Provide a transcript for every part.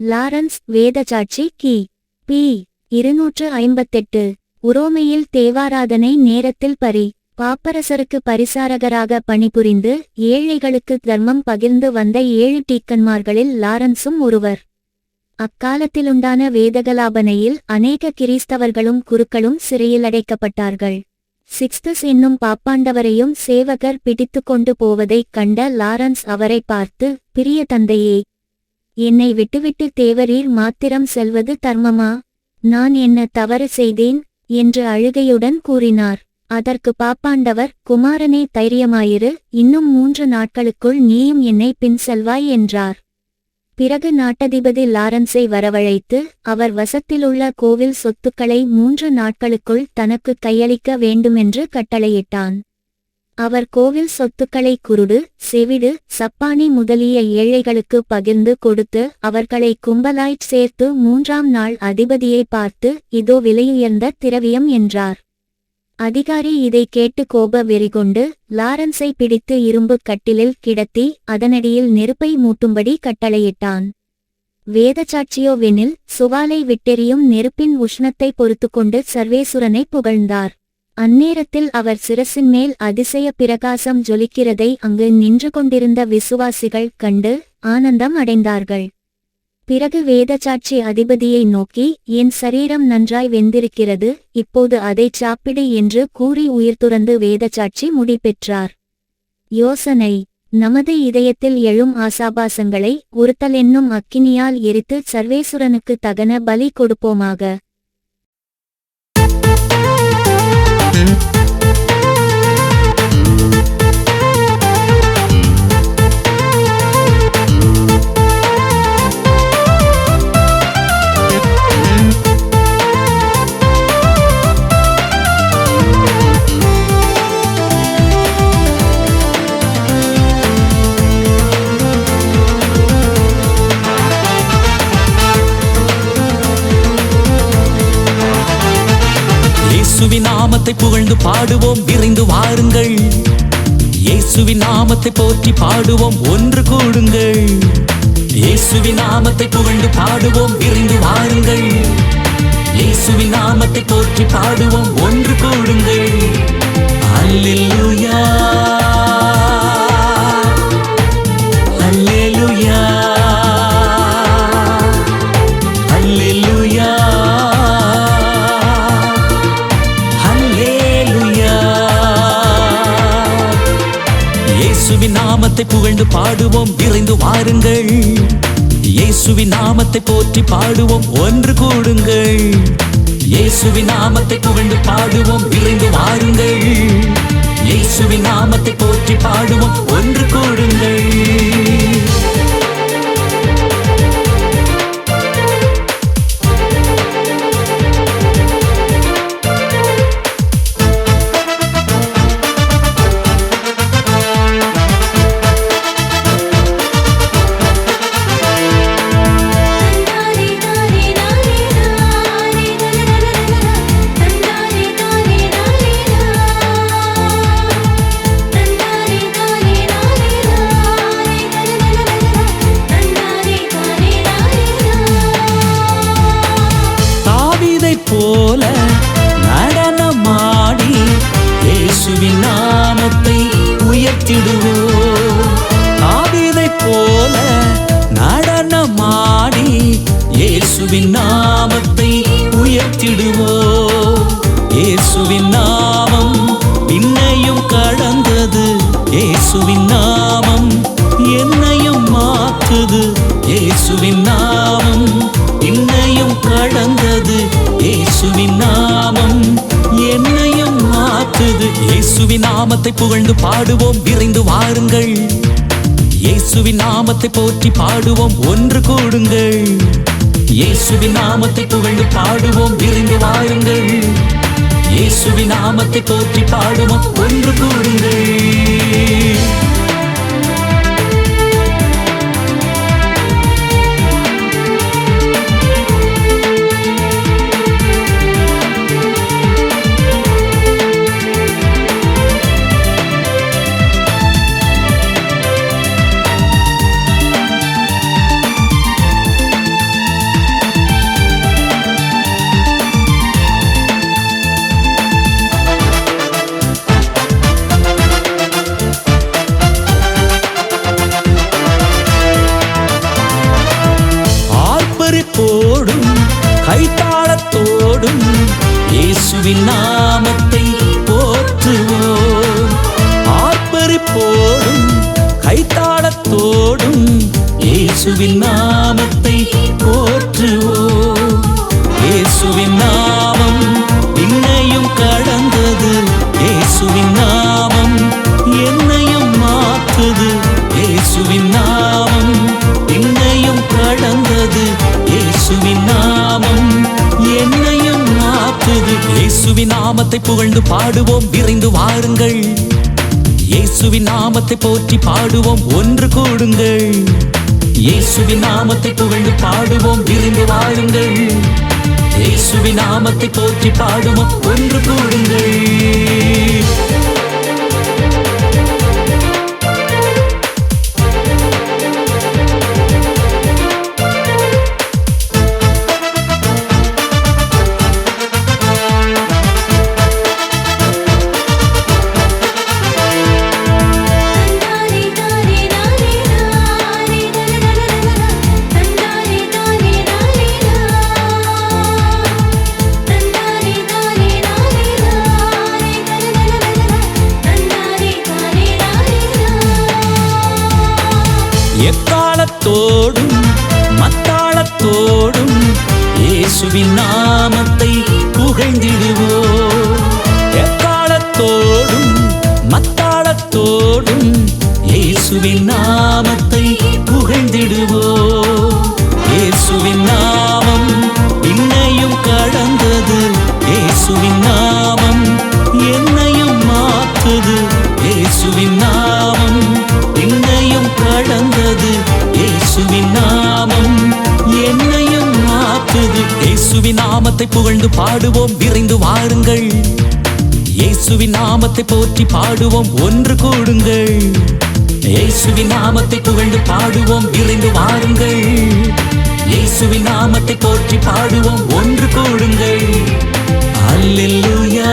Lawrence வேதசாட்சி கி. B. இருநூற்று ஐம்பத்தெட்டு. உரோமையில் தேவாராதனை நேரத்தில் பரி. பாப்பரசருக்கு பரிசாரகராக பணிபுரிந்து ஏழைகளுக்கு தர்மம் பகிர்ந்து வந்த ஏழு டீக்கன்மார்களில் லாரன்ஸும் ஒருவர். அக்காலத்திலுண்டான வேதகலாபனையில் அநேக கிறிஸ்தவர்களும் குருக்களும் சிறையில் அடைக்கப்பட்டார்கள். சிக்ஸ்தஸ் என்னும் பாப்பாண்டவரையும் சேவகர் பிடித்து கொண்டு போவதைக் கண்ட லாரன்ஸ் அவரை பார்த்து பிரிய தந்தையே என்னை விட்டுவிட்டு தேவரீர் மாத்திரம் செல்வது தர்மமா? நான் என்ன தவறு செய்தேன்? என்று அழுகையுடன் கூறினார். அதற்கு பாப்பாண்டவர் குமாரனே தைரியமாயிரு இன்னும் மூன்று நாட்களுக்குள் நீயும் என்னை பின் செல்வாய் என்றார். பிறகு நாட்டதிபதி லாரன்ஸை வரவழைத்து அவர் வசத்திலுள்ள கோவில் சொத்துக்களை மூன்று நாட்களுக்குள் தனக்கு கையளிக்க வேண்டுமென்று கட்டளையிட்டான். அவர் கோவில் சொத்துக்களை குருடு செவிடு சப்பானி முதலிய ஏழைகளுக்கு பகிர்ந்து கொடுத்து அவர்களை கும்பலாய்ச் சேர்த்து மூன்றாம் நாள் அதிபதியை பார்த்து இதோ விலையுயர்ந்த திரவியம் என்றார். அதிகாரி இதை கேட்டு கோப வெறிகொண்டு லாரன்ஸை பிடித்து இரும்புக் கட்டிலில் கிடத்தி அதனடியில் நெருப்பை மூட்டும்படி கட்டளையிட்டான். வேதச்சாட்சியோவெனில் சுவாலை விட்டெறியும் நெருப்பின் உஷ்ணத்தை பொறுத்துக்கொண்டு சர்வேசுரனை புகழ்ந்தார். அந்நேரத்தில் அவர் சிரசின் மேல் அதிசய பிரகாசம் ஜொலிக்கிறதை அங்கு நின்று கொண்டிருந்த விசுவாசிகள் கண்டு ஆனந்தம் அடைந்தார்கள். பிறகு வேதசாட்சி அதிபதியை நோக்கி என் சரீரம் நன்றாய் வெந்திருக்கிறது இப்போது அதைச் சாப்பிடு என்று கூறி உயிர் துறந்து வேதசாட்சி முடிபெற்றார். யோசனை நமது இதயத்தில் எழும் ஆசாபாசங்களை உறுத்தல் என்னும் அக்கினியால் எரித்து சர்வேசுரனுக்கு தகன பலி கொடுப்போமாக. இயேசுவின் நாமத்தை பாடுவோம் விரைந்து வாருங்கள். இயேசுவின் நாமத்தை போற்றி பாடுவோம் ஒன்று கூடுங்கள். இயேசுவின் நாமத்தை புகழ்ந்து பாடுவோம் விரைந்து வாருங்கள். இயேசுவின் நாமத்தை போற்றி பாடுவோம் ஒன்று கூடுங்கள். அல்லேலூயா நாமத்தை புகழ்ந்து பாடுவோம். விரைந்து வாருங்கள். இயேசுவின் நாமத்தை போற்றி பாடுவோம். ஒன்று கூடுங்கள். இயேசுவின் நாமத்தை புகழ்ந்து பாடுவோம். விரைந்து வாருங்கள். இயேசுவின் நாமத்தை போற்றி இயேசுவின் நாமத்தை உயர்த்திடுவோம். இயேசுவின் நாமம் விண்ணையும் கடந்தது. இயேசுவின் நாமம் என்னையும் மாற்றுது. இயேசுவின் நாமம் என்னையும் கடந்தது. இயேசுவின் நாமம் என்னையும் மாற்றுது. இயேசுவின் நாமத்தை புகழ்ந்து பாடுவோம். விரைந்து வாருங்கள். இயேசுவின் நாமத்தை போற்றி பாடுவோம். ஒன்று கூடுங்கள். இயேசுவின் நாமத்தை புகழ்ந்து பாடுவோம் விரைந்து வாருங்கள். இயேசுவின் நாமத்தை போற்றி பாடுவோம் ஒன்று கூடுங்கள் நாமத்தை புகழ்ந்து பாடுவோம் விரைந்து வாருங்கள். இயேசுவின் நாமத்தை போற்றி பாடுவோம் ஒன்று கூடுங்கள். இயேசுவின் நாமத்தை புகழ்ந்து பாடுவோம் விரைந்து வாருங்கள். இயேசுவின் நாமத்தை போற்றி பாடுவோம் ஒன்று கூடுங்கள். நாமத்தை பாடுவோம் விரைந்து வாருங்கள். இயேசுவின் நாமத்தை போற்றி பாடுவோம் ஒன்று கூடுங்கள். இயேசுவின் நாமத்தை புகழ்ந்து பாடுவோம் விரைந்து வாருங்கள். இயேசுவின் நாமத்தை போற்றி பாடுவோம் ஒன்று கூடுங்கள். அல்லேலூயா.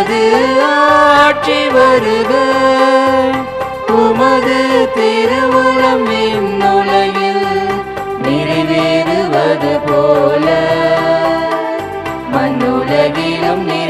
உமது ஆட்சி வருக. உமது திருவுளம் உலகில் நிறைவேறுவது போல. மண்ணுலகிலும் நிறை